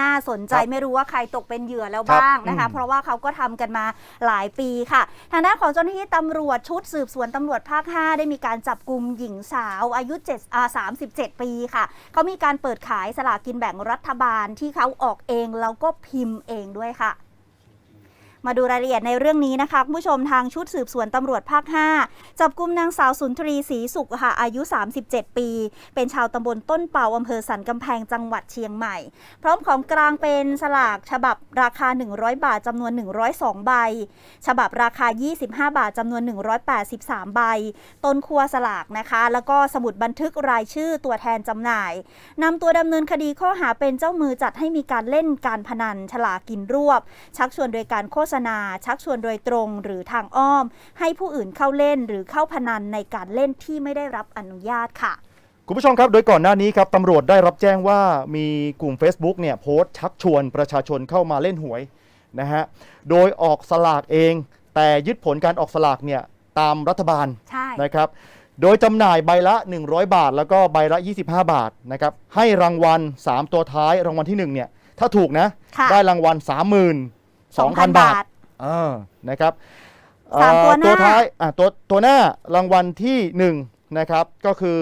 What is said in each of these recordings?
น่าสนใจครับไม่รู้ว่าใครตกเป็นเหยื่อแล้วครับบ้างนะคะอืมเพราะว่าเขาก็ทำกันมาหลายปีค่ะ ทางด้านของเจ้าหน้าที่ตำรวจชุดสืบสวนตำรวจภาค 5 ได้มีการจับกลุ่มหญิงสาวอายุ7อ่า37 ปีค่ะ เขามีการเปิดขายสลากกินแบ่งรัฐบาลที่เขาออกเองแล้วก็พิมพ์เองด้วยค่ะ มาดูรายละเอียดในเรื่องนี้นะคะคุณผู้ชมทางชุดสืบสวนตำรวจภาค 5 จับกุมนางสาวสุนทรีศรีสุขค่ะอายุ 37 ปี เป็นชาวตำบลต้นเป่าอำเภอสันกำแพงจังหวัดเชียงใหม่ พร้อมของกลางเป็นสลากฉบับราคา 100 บาทจำนวน 102 ใบ ฉบับราคา 25 บาทจำนวน 183 ใบ ต้นครัวสลากนะคะ แล้วก็สมุดบันทึกรายชื่อตัวแทนจำหน่ายนำตัวดำเนินคดีข้อหาเป็นเจ้ามือจัดให้มีการเล่นการพนันฉลากกินรวบ ชักชวนโดยการโฆษณา ชักชวนโดยตรงหรือทางอ้อม ให้ผู้อื่นเข้าเล่นหรือเข้าพนันในการเล่นที่ไม่ได้รับอนุญาตค่ะคุณผู้ชมครับ โดยก่อนหน้านี้ครับตำรวจได้รับแจ้งว่ามีกลุ่ม Facebook เนี่ยโพสต์ชักชวนประชาชนเข้ามาเล่นหวยนะฮะ โดยออกสลากเอง แต่ยึดผลการออกสลากเนี่ยตามรัฐบาลใช่นะครับ โดยจำหน่ายใบละ 100 บาท แล้วก็ใบละ 25 บาทนะครับให้รางวัล 3 ตัวท้ายรางวัลที่1เนี่ยถ้าถูกนะค่ะได้รางวัล 32,000 บาทเออนะครับสามตัวหน้าเอ่อตัวท้ายอะตัวตัวหน้ารางวัลที่ 1 นะครับ ก็คือ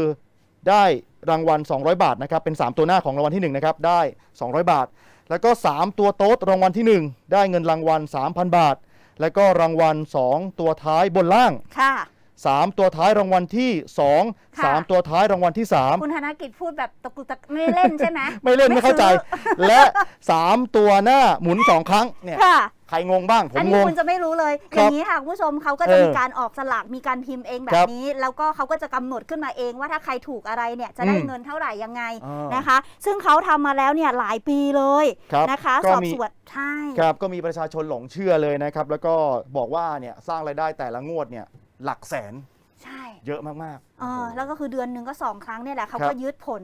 ได้รางวัล 200 บาทนะครับ เป็น 3 ตัวหน้าของรางวัลที่ 1 นะครับ ได้ 200 บาท แล้วก็ 3 ตัวโต๊ดรางวัลที่ 1 ได้เงินรางวัล 3,000 บาท แล้วก็รางวัล 2 ตัวท้ายบนล่าง ค่ะ 3 ตัวท้ายรางวัลที่ 2 ค่ะ 3 ตัวท้ายรางวัลที่ 3 คุณธนกิจพูดแบบตะกุกตะไม่เล่นใช่ไหม ไม่เล่นไม่เข้าใจซื้อและ 3 ตัวหน้าหมุน 2 ครั้งเนี่ยค่ะ ใครงงบ้าง ผอัมนงนี้งคุณจะไม่รู้เลย คอรับย่างนี้ค่ะคุณผู้ชมเขาก็จะเออมีการออกสลากมีการพิมพ์เองแบครับบนี้ แล้วก็เขาก็จะกำหนดขึ้นมาเองว่าถ้าใครถูกอะไรเนี่ยจะได้อืมเงินเท่าไหร่ยังไงอ่านนะคะ ซึ่งเขาทำมาแล้วเนี่ยหลายปีเลยครับนะคะก็สอบมี สวนใช่ ครับก็มีประชาชนหลงเชื่อเลยนะครับ แล้วก็บอกว่าเนี่ยสร้างรายได้แต่ละงวดเนี่ย หลักแสนใช่ เยอะมากๆ เออแล้วก็คือเดือนหนึ่งก็สองครั้งเนี่ยแหละเขาครับก็ยึดผล